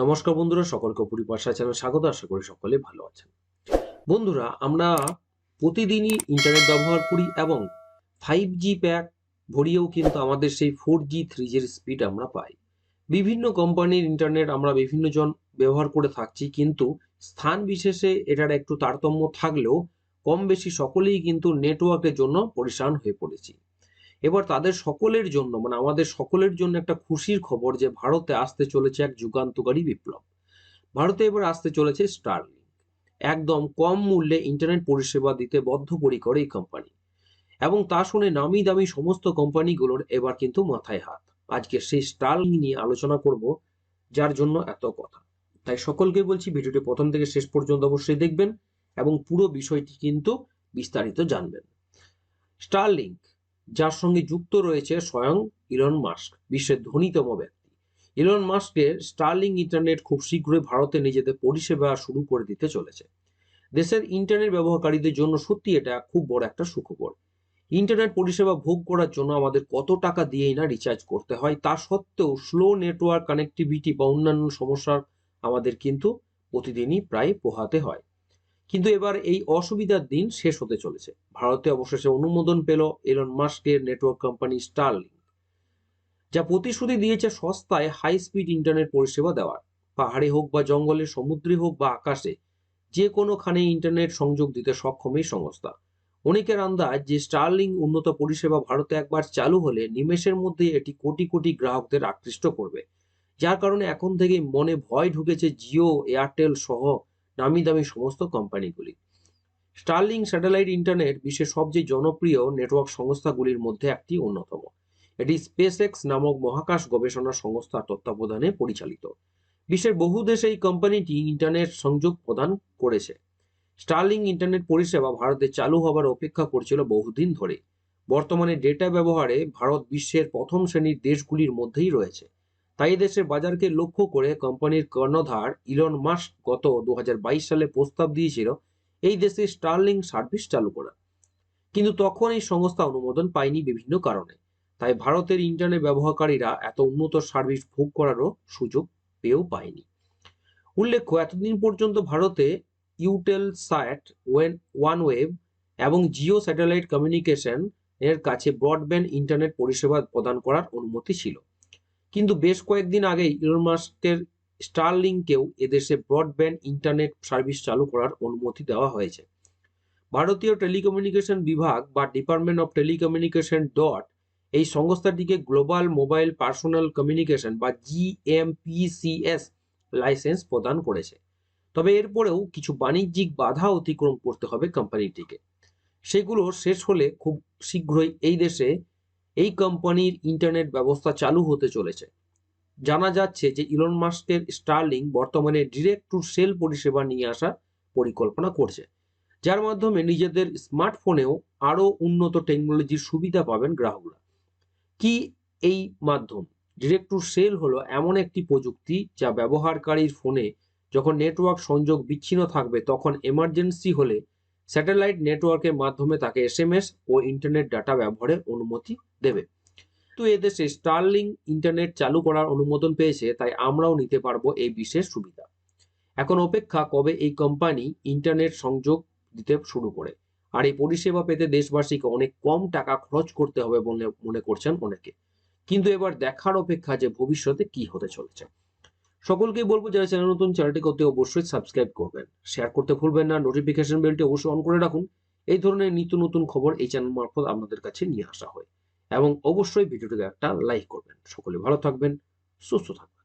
নমস্কার বন্ধুরা, সকলকে পরিপাশা চ্যানেল স্বাগত, আশা করি সকলে ভালো আছেন। বন্ধুরা, আমরা প্রতিদিনই ইন্টারনেট ব্যবহার করি এবং ফাইভ জি প্যাক ভরিয়েও কিন্তু আমাদের সেই ফোর জি থ্রি জির স্পিড আমরা পাই। বিভিন্ন কোম্পানির ইন্টারনেট আমরা বিভিন্ন জন ব্যবহার করে থাকছি, কিন্তু স্থান বিশেষে এটার একটু তারতম্য থাকলেও কম বেশি সকলেই কিন্তু নেটওয়ার্কের জন্য পরিশান হয়ে পড়েছি। এবার তাদের সকলের জন্য মানে আমাদের সকলের জন্য একটা খুশির খবর যে ভারতে আসতে চলেছে এক যুগান্তকারী বিপ্লব। ভারতে এবার আসতে চলেছে স্টারলিংক একদম কম মূল্যে ইন্টারনেট পরিষেবা দিতে বদ্ধপরিকর এই কোম্পানি এবং তা শুনে নামি দামি সমস্ত কোম্পানিগুলোর এবার কিন্তু মাথায় হাত। আজকে সেই স্টারলিংক নিয়ে আলোচনা করব, যার জন্য এত কথা। তাই সকলকে বলছি, ভিডিওটি প্রথম থেকে শেষ পর্যন্ত অবশ্যই দেখবেন এবং পুরো বিষয়টি কিন্তু বিস্তারিত জানবেন। স্টারলিংক যার সঙ্গে যুক্ত রয়েছে স্বয়ং ইলন মাস্ক, বিশ্বের ধনীতম ব্যক্তি। ইলন মাস্কের স্টার্লিং ইন্টারনেট খুব শীঘ্রই ভারতে নিজেদের পরিষেবা শুরু করে দিতে চলেছে। দেশের ইন্টারনেট ব্যবহারকারীদের জন্য সত্যি এটা খুব বড় একটা সুখবর। ইন্টারনেট পরিষেবা ভোগ করার জন্য আমাদের কত টাকা দিয়েই না রিচার্জ করতে হয়, তা সত্ত্বেও স্লো নেটওয়ার্ক কানেক্টিভিটি বা অন্যান্য সমস্যার আমাদের কিন্তু প্রতিদিনই প্রায় পোহাতে হয়। কিন্তু এবার এই অসুবিধার দিন শেষ হতে চলেছে। ভারতে অবশেষে অনুমোদন পেল এলন মাস্কের নেটওয়ার্ক কোম্পানি স্টারলিংক যা প্রতিশ্রুতি দিয়েছে সস্তায় হাই স্পিড ইন্টারনেট পরিষেবা দেওয়ার। পাহাড়ে হোক বা জঙ্গলে, সমুদ্রে হোক বা আকাশে, যে কোনোখানে ইন্টারনেট সংযোগ দিতে সক্ষম এই সংস্থা। অনেকের আন্দাজ যে স্টারলিং উন্নত পরিষেবা ভারতে একবার চালু হলে নিমেষের মধ্যে এটি কোটি কোটি গ্রাহকদের আকৃষ্ট করবে। যার কারণে এখন থেকে মনে ভয় ঢুকেছে জিও এয়ারটেল সহ নামি দামি সমস্ত কোম্পানিগুলি। স্টারলিং স্যাটেলাইট ইন্টারনেট বিশ্বের সবচেয়ে জনপ্রিয় নেটওয়ার্ক সংস্থাগুলির মধ্যে একটি অন্যতম। এটি স্পেসএক্স নামক মহাকাশ গবেষণা সংস্থার তত্ত্বাবধানে পরিচালিত। বিশ্বের বহু দেশে এই কোম্পানিটি ইন্টারনেট সংযোগ প্রদান করেছে। স্টারলিং ইন্টারনেট পরিষেবা ভারতে চালু হবার অপেক্ষা করছিল বহুদিন ধরে। বর্তমানে ডেটা ব্যবহারে ভারত বিশ্বের প্রথম শ্রেণির দেশগুলির মধ্যেই রয়েছে। তাই দেশের বাজারকে লক্ষ্য করে কোম্পানির কর্ণধার ইলন মাস্ক গত দু হাজার বাইশ সালে প্রস্তাব দিয়েছিল, এই দেশে স্টার্লিং সার্ভিস চালু করা। কিন্তু তখন এই সংস্থা অনুমোদন পায়নি বিভিন্ন কারণে। তাই ভারতের ইন্টারনেট ব্যবহারকারীরা এত উন্নত সার্ভিস ভোগ করারও সুযোগ পেয়েও পায়নি। উল্লেখ্য, এতদিন পর্যন্ত ভারতে Eutelsat, when OneWeb এবং জিও স্যাটেলাইট কমিউনিকেশন এর কাছে ব্রডব্যান্ড ইন্টারনেট পরিষেবা প্রদান করার অনুমতি ছিল। কিন্তু বেশ কয়েকদিন আগেই ইলন মাস্কের স্টারলিংকেও এদেশে ব্রডব্যান্ড ইন্টারনেট সার্ভিস চালু করার অনুমতি দেওয়া হয়েছে। ভারতীয় টেলিকমিউনিকেশন বিভাগ বা ডিপার্টমেন্ট অফ টেলিকমিউনিকেশন ডট এই সংস্থাটিকে গ্লোবাল মোবাইল পার্সোনাল কমিউনিকেশন বা জিএমপিসিএস লাইসেন্স প্রদান করেছে। তবে এরপরেও কিছু বাণিজ্যিক বাধা অতিক্রম করতে হবে কোম্পানিটিকে সেগুলো শেষ হলে খুব শীঘ্রই এই দেশে এই কোম্পানির ইন্টারনেট ব্যবস্থা চালু হতে চলেছে। জানা যাচ্ছে যে ইলন মাস্কের স্টারলিং বর্তমানে ডিরেক্ট টু সেল পরিষেবা নিয়ে আসার পরিকল্পনা করছে। যার মাধ্যমে নিজেদের স্মার্টফোনেও আরও উন্নত টেকনোলজির সুবিধা পাবেন গ্রাহকরা। কি এই মাধ্যম? ডিরেক্ট টু সেল হলো এমন একটি প্রযুক্তি যা ব্যবহারকারীর ফোনে যখন নেটওয়ার্ক সংযোগ বিচ্ছিন্ন থাকবে তখন এমার্জেন্সি হলে স্যাটেলাইট নেটওয়ার্কের মাধ্যমে তাকে এসএমএস ও ইন্টারনেট ডাটা ব্যবহারের অনুমতি দেবে। তো এদেশে স্টারলিং ইন্টারনেট চালু করার অনুমোদন পেয়েছে, তাই আমরাও নিতে পারব এই বিশেষ সুবিধা। এখন অপেক্ষা কবে এই কোম্পানি ইন্টারনেট সংযোগ দিতে শুরু করে? আর এই পরিষেবা পেতে দেশবাসীকে অনেক কম টাকা খরচ করতে হবে বলে মনে করছেন অনেকে। কিন্তু এবার দেখার অপেক্ষা যে ভবিষ্যতে কি হতে চলেছে। সকলকেই বলব যারা চ্যানেল নতুন চ্যানেলটি করতে অবশ্যই সাবস্ক্রাইব করবেন। শেয়ার করতে ভুলবেন না নোটিফিকেশন বেলটি অবশ্যই অন করে রাখুন। এই ধরনের নিত্য নতুন খবর এই চ্যানেল মারফত আপনাদের কাছে নিয়ে আসা হয়। এবং অবশ্যই ভিডিওটিকে একটা লাইক করবেন। সকলে ভালো থাকবেন, সুস্থ থাকবেন।